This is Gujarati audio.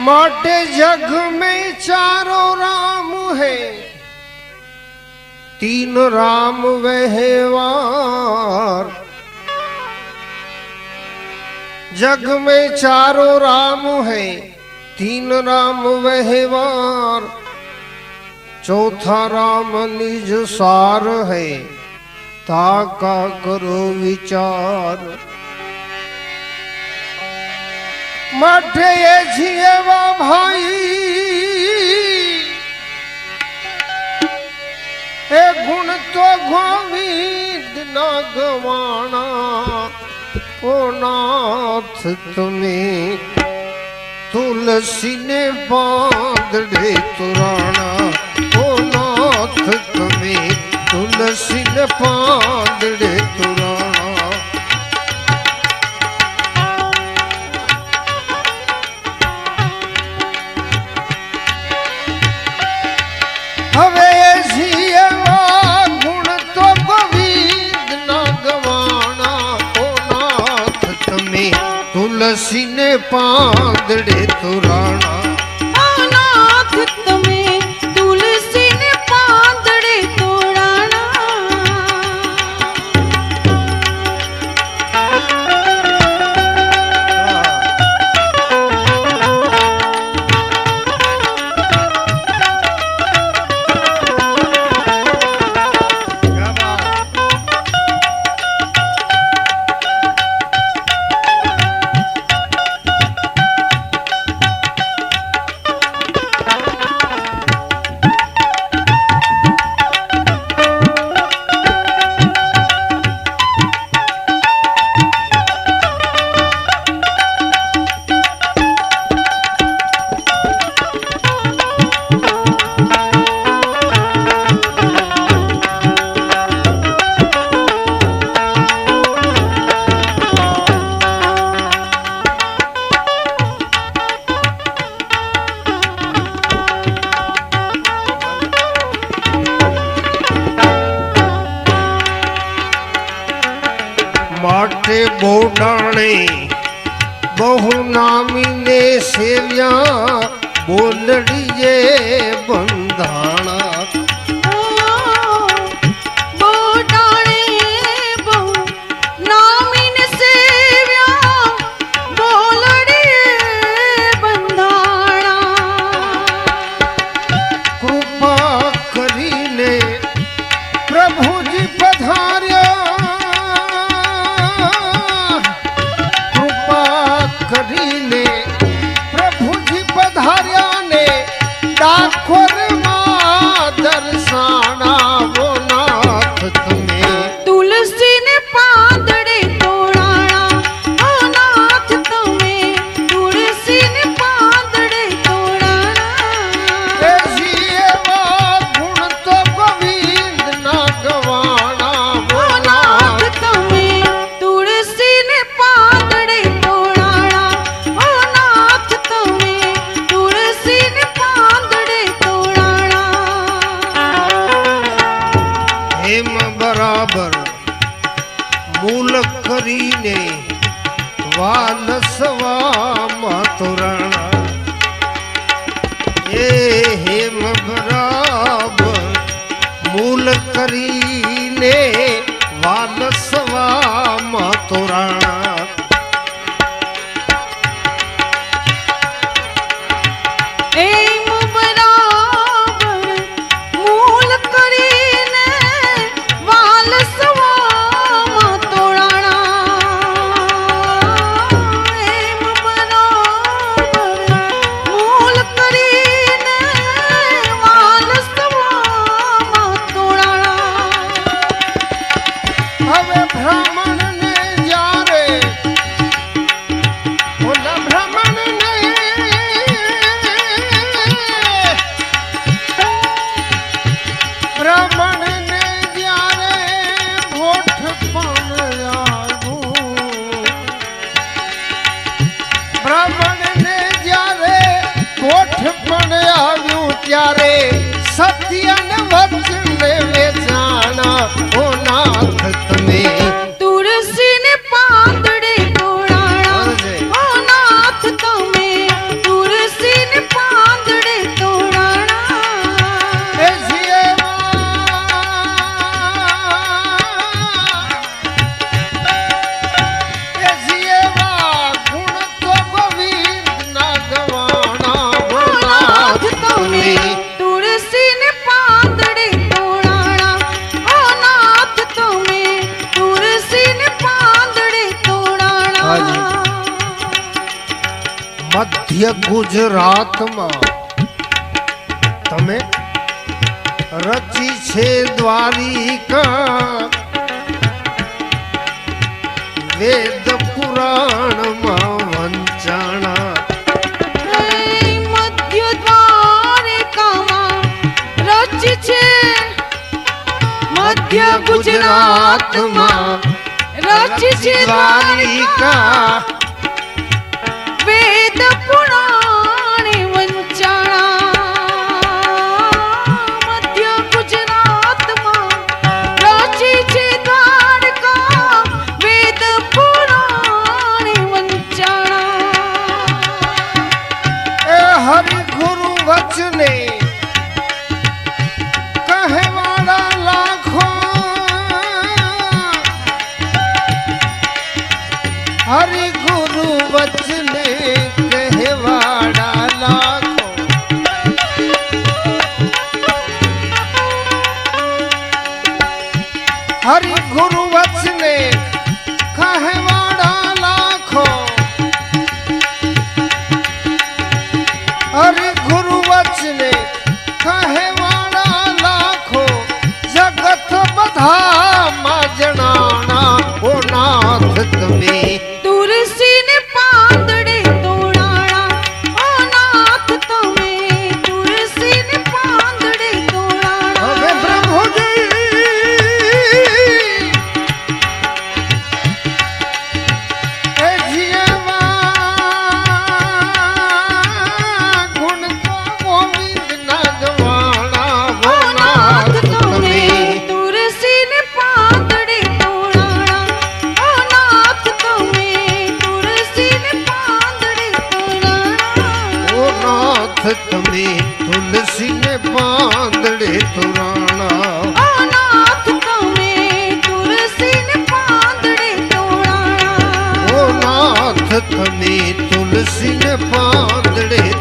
मोटे जग में चारों राम है। तीन राम व्यवहार। जग में चारों राम है, तीन राम व्यवहार। चौथा राम निज सार है ताका करो विचार। એ છીએ ભાઈ. એ ગુણ તો ગોવિંદ ના ગવાણા ઓ નાથ તમે તુલસીને પાંદડે તુરાણા. ઓ નાથ તમે તુલસીને પાંદડે તુરાણા. તુલસીને પાંદડે તુરાણા બોડાણે બહુ નામીને સેવ્યા બોલડીએ બંધાણા કરીને વાલસવામાં ત્યારે સત્ય ને વચને વેચાણા ઓ નાથ તમે મધ્ય ગુજરાતમાં તમે રચી છે દ્વારિકા. વેદ પુરાણમાં વંચાણા મધ્ય દ્વારિકામાં રચી છે મધ્ય ગુજરાતમાં રચી છે દ્વારિકા. हरि गुरु वचने कहवाड़ा लाखो हरि गुरु वचने कहवाड़ा लाखो हरि गुरु वचने कहवाड़ा लाखो जगत बधा मजनाना, ओ नाथ तुम्हें તુલસીને પાંદડે તુરાણા. તમે તુલસીને પાંદડે